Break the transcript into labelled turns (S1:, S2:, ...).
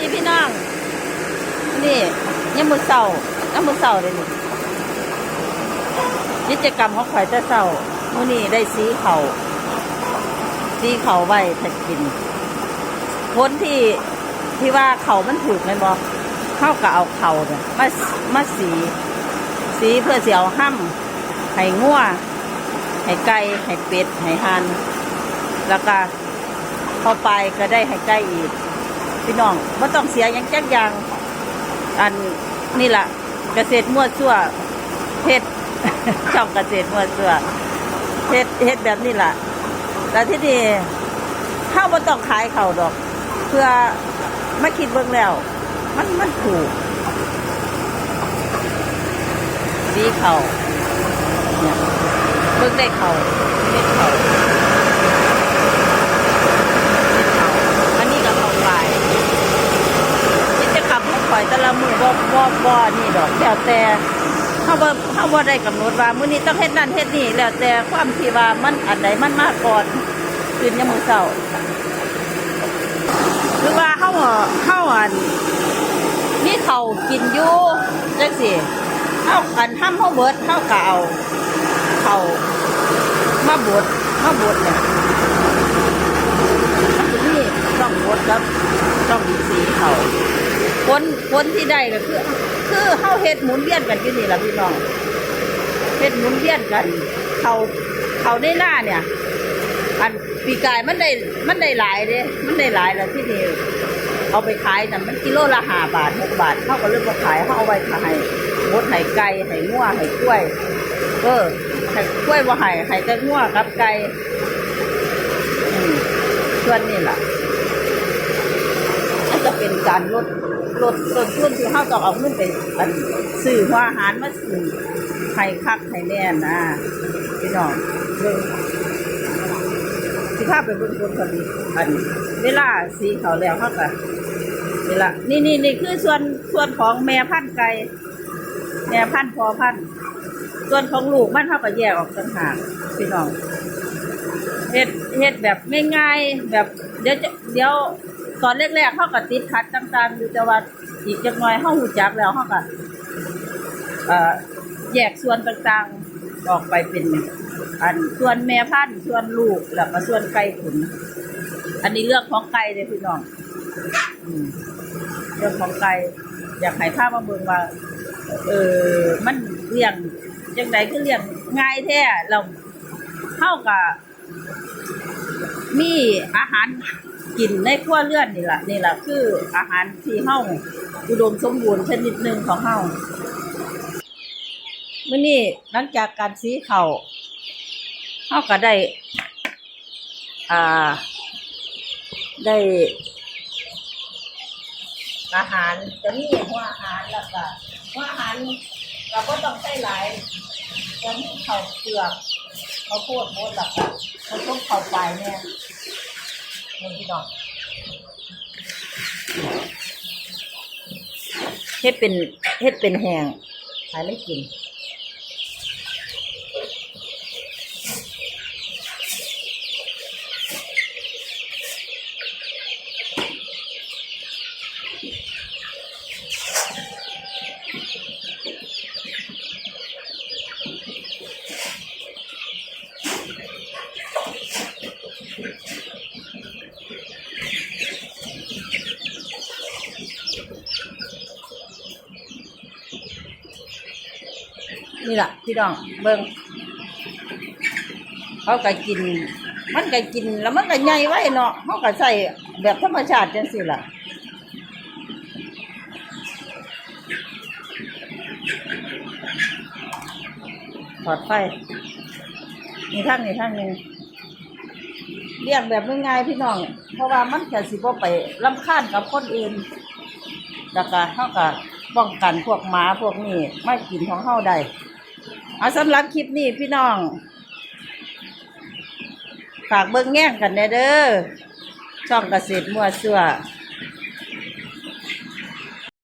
S1: ดีพี่น้อง นี่ยังมือเศร้ายังมือเศร้าเลยนี่กิจกรรมของข่อยจะเศร้ามื้อนี้ได้สีเขาสีเขาไว้ถ้ากินคนที่ที่ว่าเขามันถูกแมันบอกเข้ากับเอาเขาเนี่ยมามาสี สีเพื่อเสียวห้ำให้งัวให้ไก่ให้เป็ดให้หันแล้วก็พอไปก็ได้ให้ไก่อีก พี่น้องไม่ต้องเสียยังจักอย่าง อันนี่แหละเกษตรมั่วซั่วเฮ็ดช่องเกษตรมั่วซั่วเฮ็ดเฮ็ดแบบนี้แหละแล้วที่นี่ข้าวไม่ต้องขายเขาดอก เพื่อไมาคิดเบิ่งแล้ว มันมันถูกสีเขาเนี่ยเบิ่งได้เขาเม็ดเขาเม็ดเขาอันนี้ก็เขาไปกิจกรรมของข่อยแต่ละมือ บ่บ่บ่นี่ดอกแล้วแต่เขาบ่เขาบ่ได้กำหนดว่ามื้อนี้ต้องเฮ็ดนั่นเฮ็ดนี่แล้วแต่ความที่ว่ามันอันใดมันมาก่อนตื่นยามมื้อเช้าหรือว่าเฮาเฮาอันมีเขากินอยู่จังสิเท่ากันห้ามเฮาเบิดเท่ากับเอาเขามาบดมาบดเนี่ยมันจะมีต้องบดครับต้องมีสีเขา คนคนที่ได้ก็คือ คือเฮาเฮ็ดหมุนเวียนกันอยู่นี่ล่ะพี่น้องเฮ็ดหมุนเวียนกัน เขาเขาในหน้าเนี่ย อันปีกายมันได้มันได้หลายเด้มันได้หลายแล้วที่นี่เอาไปขายน่ะมันกิโลละห้าบาทหกบาทเขาก็เลือกมาขายเขาเอาไว้ขายมดไห่ไก่ไห่งัวไห่กล้วย เออไห่กล้วยว่าไห่ไห่แต่งัวกับไก่อืมส่วนนี่แหละ เป็นการลดลดต้นทุนที่เขาต้องเอาเงินไปอันซื้อหัวอาหารมาซื้อไข่คักไข่แน่นะพี่น้องเบิ่งสิภาพไปเบิ่งผลผลิตอันเวลาสีเขาแล้วเขาก็นี่ละนี่นี่นี่คือส่วนส่วนของแม่พันธุ์ไก่แม่พันธุ์พอพันธุ์ส่วนของลูกมันเขาก็แยกออกต่างหากพี่น้องเฮ็ดเฮ็ดแบบง่ายๆแบบเดี๋ยวเดี๋ยว ตอนแรกๆเขาก็ติดขัดต่างๆอยู่แต่ว่าอีกจักหน่อยเขาหูจักแล้วเขาก็แยกส่วนต่างๆออกไปเป็นอันส่วนแม่พันธุ์ส่วนลูกแล้วก็ส่วนไก่ขุน อันนี้เรื่องของไก่เลยพี่น้องเรื่องของไก่อยากให้ภาพมาเบิ่งว่า เออมันเลี้ยงจังไดคือเลี้ยงง่ายแท้เราเท่ากับมีอาหาร กินในครัวเรือนนี่แหละนี่แหละคืออาหารที่เฮาอุดมสมบูรณ์ชนิดหนึ่งของเฮาเมื่อนี้หลังจากการสีเข่าเขาก็ได้ อ่า ได้ อาหารจะมีหัวอาหารแล้วก็หัวอาหารเราก็ต้องใช้หลายจะมีข้าวเปลือกข้าวโพดโมดแล้วก็ข้าวต้มข้าวปเนี่ย พี่น้องเฮ็ดเป็นเฮ็ดเป็นแห้งขายไม่กิน นี่แหละพี่น้องเบิ่งเขาก็กิน มันก็กินแล้วมันก็ใหญ่ไว้เนาะเขาก็ใส่แบบธรรมชาติจังสิล่ะถอดไฟนี่ข้างนี่ข้างหนึ่งเลี้ยงแบบง่ายๆพี่น้อง เพราะว่ามันจะสิบ่ไปลำคาญกับคนอื่นแล้วก็เขาก็ป้องกันพวกหมาพวกนี้ไม่กินของเข้าได้ เอาสำหรับคลิปนี้พี่น้อง ฝากเบิ้งแง่งกันเด้อช่องเกษตรมั่วซั่ว